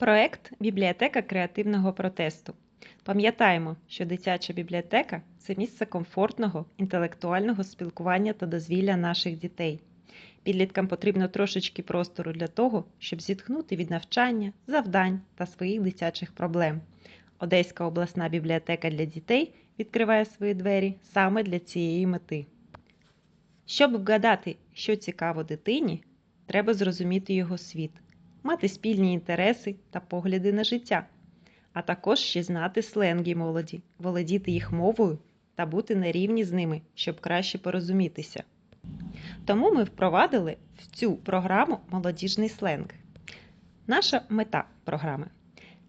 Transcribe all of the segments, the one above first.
Проект Бібліотека креативного протесту. Пам'ятаємо, що дитяча бібліотека це місце комфортного, інтелектуального спілкування та дозвілля наших дітей. Підліткам потрібно трошечки простору для того, щоб зітхнути від навчання, завдань та своїх дитячих проблем. Одеська обласна бібліотека для дітей відкриває свої двері саме для цієї мети. Щоб вгадати, що цікаво дитині, треба зрозуміти його світ, мати спільні інтереси та погляди на життя, а також ще знати сленги молоді, володіти їх мовою та бути на рівні з ними, щоб краще порозумітися. Тому ми впровадили в цю програму молодіжний сленг. Наша мета програми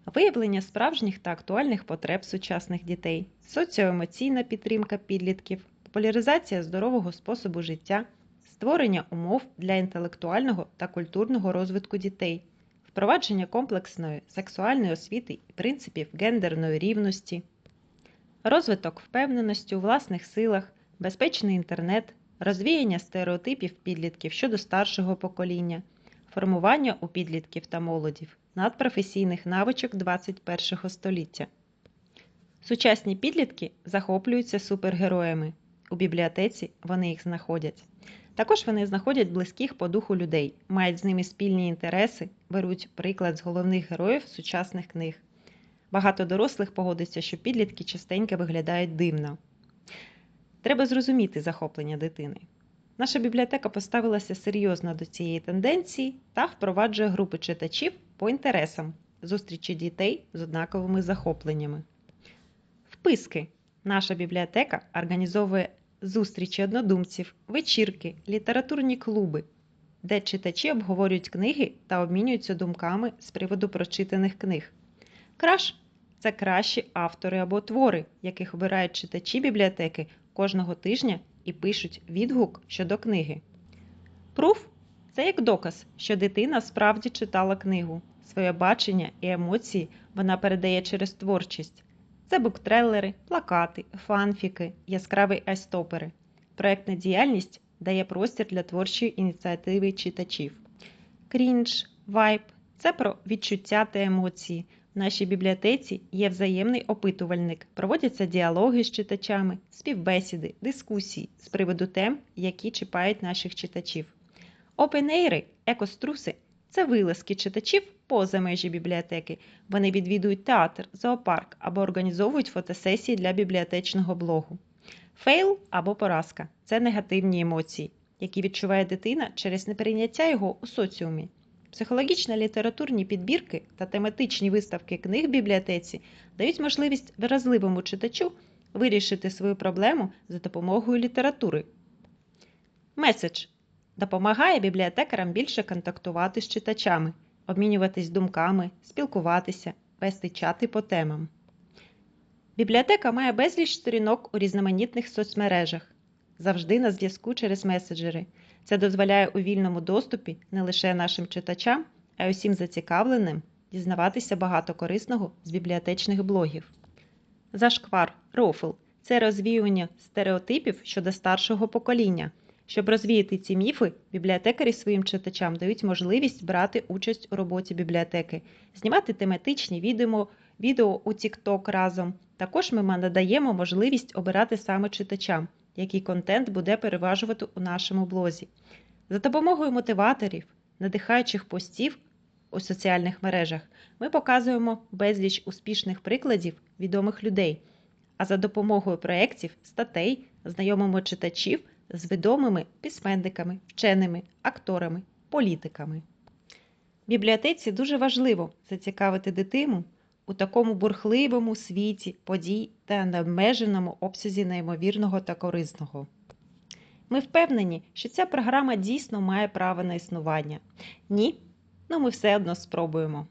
виявлення справжніх та актуальних потреб сучасних дітей, соціоемоційна підтримка підлітків, популяризація здорового способу життя, створення умов для інтелектуального та культурного розвитку дітей, впровадження комплексної сексуальної освіти і принципів гендерної рівності, розвиток впевненості у власних силах, безпечний інтернет, розвіяння стереотипів підлітків щодо старшого покоління, формування у підлітків та молодів надпрофесійних навичок 21 століття. Сучасні підлітки захоплюються супергероями. У бібліотеці вони їх знаходять. Також вони знаходять близьких по духу людей, мають з ними спільні інтереси, беруть приклад з головних героїв сучасних книг. Багато дорослих погодиться, що підлітки частенько виглядають дивно. Треба зрозуміти захоплення дитини. Наша бібліотека поставилася серйозно до цієї тенденції та впроваджує групи читачів по інтересам зустрічі дітей з однаковими захопленнями. Вписки. Наша бібліотека організовує зустрічі однодумців, вечірки, літературні клуби, де читачі обговорюють книги та обмінюються думками з приводу прочитаних книг. Краш це кращі автори або твори, яких обирають читачі бібліотеки кожного тижня і пишуть відгук щодо книги. Пруф це як доказ, що дитина справді читала книгу. Своє бачення і емоції вона передає через творчість. Це буктрейлери, плакати, фанфіки, яскраві айстопери. Проектна діяльність дає простір для творчої ініціативи читачів. Крінж, вайб це про відчуття та емоції. В нашій бібліотеці є взаємний опитувальник, проводяться діалоги з читачами, співбесіди, дискусії з приводу тем, які чіпають наших читачів. Опенейри, екоструси це вилазки читачів поза межі бібліотеки. Вони відвідують театр, зоопарк або організовують фотосесії для бібліотечного блогу. Фейл або поразка це негативні емоції, які відчуває дитина через неприйняття його у соціумі. Психологічно літературні підбірки та тематичні виставки книг в бібліотеці дають можливість вразливому читачу вирішити свою проблему за допомогою літератури. Меседж допомагає бібліотекарам більше контактувати з читачами, обмінюватись думками, спілкуватися, вести чати по темам. Бібліотека має безліч сторінок у різноманітних соцмережах, завжди на зв'язку через меседжери. Це дозволяє у вільному доступі не лише нашим читачам, а й усім зацікавленим дізнаватися багато корисного з бібліотечних блогів. Зашквар рофл це розвіювання стереотипів щодо старшого покоління. Щоб розвіяти ці міфи, бібліотекарі своїм читачам дають можливість брати участь у роботі бібліотеки, знімати тематичні відео, відео у TikTok разом. Також ми надаємо можливість обирати саме читачам, який контент буде переважувати у нашому блозі. За допомогою мотиваторів, надихаючих постів у соціальних мережах, ми показуємо безліч успішних прикладів відомих людей, а за допомогою проєктів, статей знайомимо читачів з відомими письменниками, вченими, акторами, політиками. Бібліотеці дуже важливо зацікавити дитину у такому бурхливому світі подій та необмеженому обсязі неймовірного та корисного. Ми впевнені, що ця програма дійсно має право на існування. Ні, ну ми все одно спробуємо.